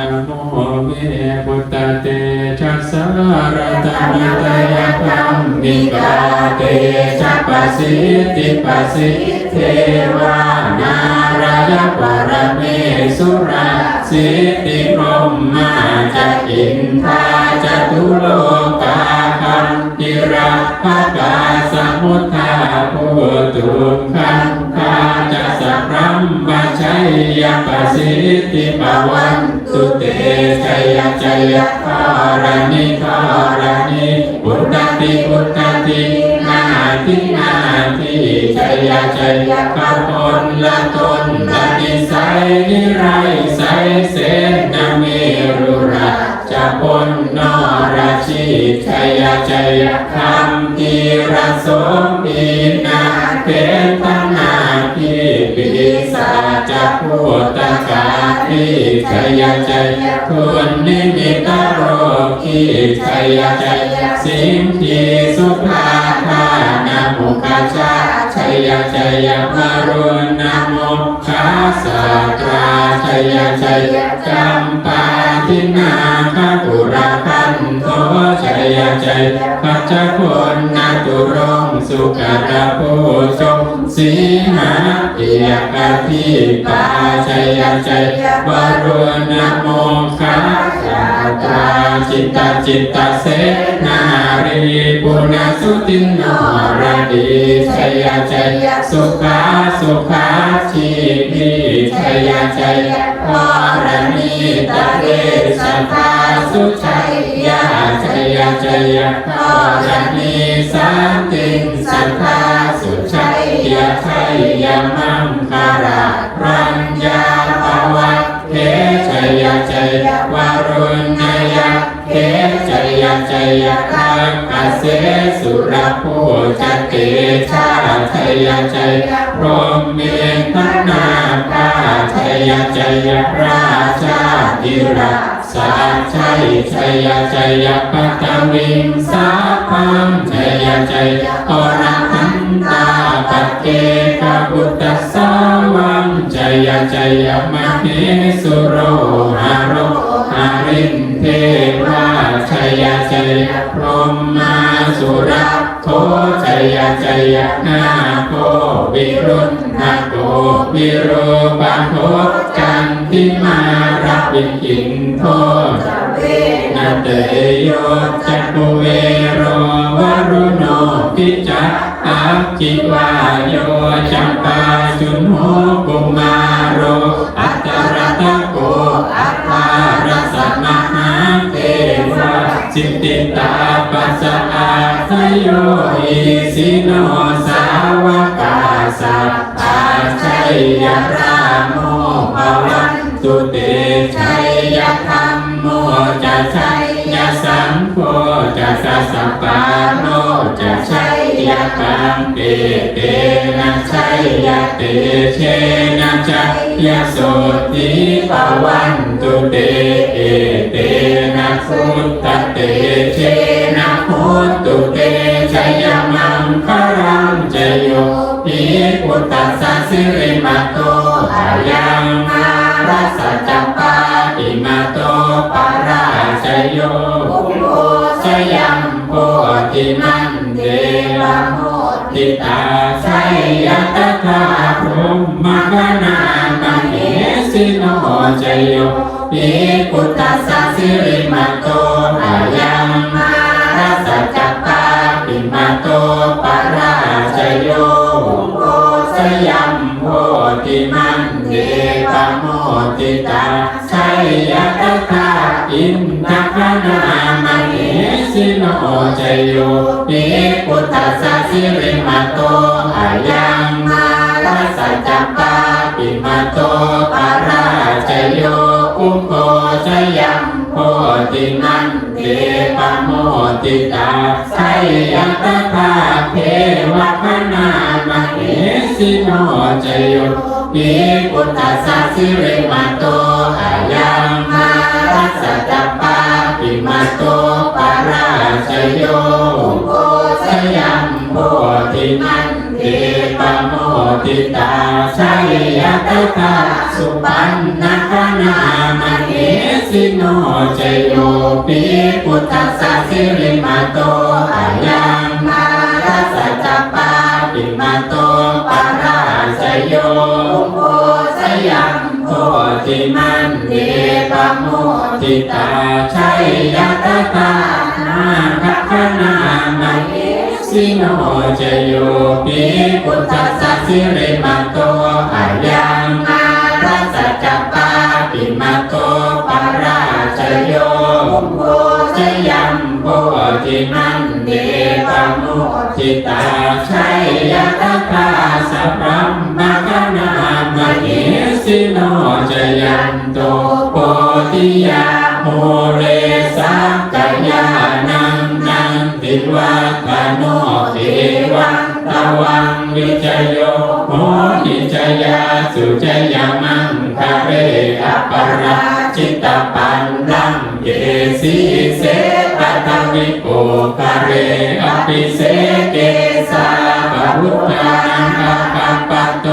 นะโมเมพุตตะเตชัสสะระตะนิตยคัมมิกาเตชัปปสิทธิปสิทเทวานารายปรเมสุราสิทธิพรหมาจะอินทาจะตุโลกาคันติราภกาสมุทธาภูตุขัน ยยปสิทธิปวันตุเตชัยชัยคารณิคารณิพุทธติพุทธตินาทินาทิชัยชัยข้าตนละตนละนิสัยนิไรใสเสนาเมรุราจะพลนราชีชัยชัยคำทีระสม จะพูตกาทีชัยชัยคุณนิมิตโรคีชัยชัยสิงทีสุภาธานามุขชาชัยชัยมรุณนาโมคาสตราชัยชัยจัมปาทินาคาปุระพัน โทชัยชัยปัจจคนนาตุรงสุขระโพชงสีหาเอียกาทิปาชัยชัยวรุณโมคาสาตราจิตตจิตตเสนารีปุณสุตินโนรดีชัยชัยสุขาสุขาชีพีชัยชัยพรณีตะเรสัทธาสุชัย ยชัยพรณีสันติงสัทธาสุชัยยาชัยยมังคารารัญญาภวัตเทชัยชัยวารุณยาเทชัยชัยคังกเสสุรโพจเกชาชัยชัยพรหมเมธนาภาชัยชัยราชาธิรา สาชัยชัยชัยปัตตวิงสาพังชัยชัยอรหันตาปัจเจกพุทธสาวังชัยชัยมเหสุโรหาโรหารินเทวาชัยชัยพรหมาสุรา โทชัยชัยนาโควิรุณนาโกวิโรปาโทจันทิมารับวิกินโทนาเตโยจักเวโรวรุโนพิจักอาคิวายโยจัมปาจุนโหกุมาโรอัตตรตะโกอัตตารสมา จิตติตาปัสสะอาทโยอิสิโนสาวกาสัพพาชัยยราโมภวันตุเตชัยยธรรมโมจะชัยยสังโฆจะสัสสะปาโน ทังเตเตนะชัยยเตเชนะชัยยโสติปวันตุเตเอเตนะพุทธเตเชนะพุทตุเตชัยมังคารังจโยปิพุทธัสสะสิริมาโตอายังมารัสจัปปาอิมาโตปาราชโยสยังโพธิมัน เดวโมติตาไสยตถาพรหมกนามเหสิโนจโยปิกุตัสสิริมาโตอายา สิโนจโยปิพุทธัสสะสิริมาโตอายังมารัสสะจัปาปิมาโตปาราชโยอุโคชยัมโพธิมันเดปโมติตาชัยยตถาเทวคณามเหสิโนจโยปิพุทธัสสะสิริมาโตอายังมารัสสะจัปา กิติตาชัยยตถาสุปันนะคณามเหสิโนเจโยปิพุทธัสสะสิริมาโตอายังมารัสสะจปาปิมาโตปาราสยโยโพสยังโพธิมันเดปโมทิตาชัยยตถานาคคณามเห สิโนเจโยปิพุทธัสสะสิริมาโตอายังมารัสสะจปาปิมาโตปาราสยโยโพสยังโพธิมันเดปโมทิตาชัยยตถาสัพพมมคณามเหสิโนจยันโตโพธิยาโมเรสักกยา วัตโนเอวังตวังวิจโยโมหิจยาสุจยามังคะเรอปราจิตตปันลังเยสีเสปะทวิโกคะเรอภิเสเกสาปะพุทธานังกัปปะปะโต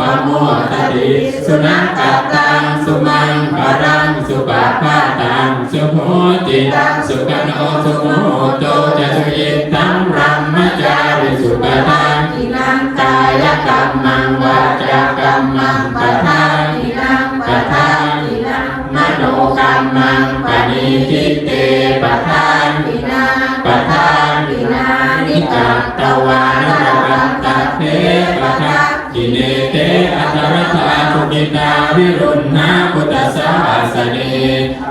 ปะโมทติสุนัขตังสุมังปะรังสุปะพาตังสุโหติตังสุขโนสุโห ทาทินังปะทาทินังมโนกรรมังปณิทิเตปะทานทินังปะทานนิจัตตวานรัตตเทปะทะกิเนเตอัตรธาสุกิตาวิรุณนาพุทธสาสเน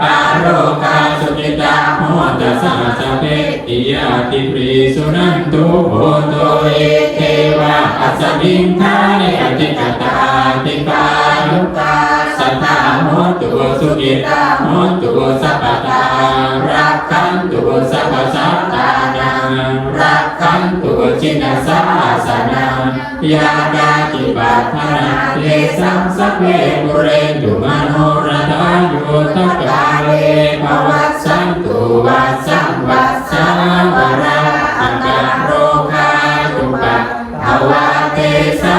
อาโรคาสุกิตาโหตสาสเปติยาติปรีสุนันตุโหโตเอเทวะอัสสมิงทาเนอติก ตุเอตามุตุสัพพตารักขันตุสัพพสัตานังรักขันตุจินสาสนังยาดาจิปัฏฐานาเลสังสัพเพปุเรนตุมโนรทานุตกาเลภวัสสังตุวัสังวัสสาวราอังกาโรคาตุปะทวะเตสั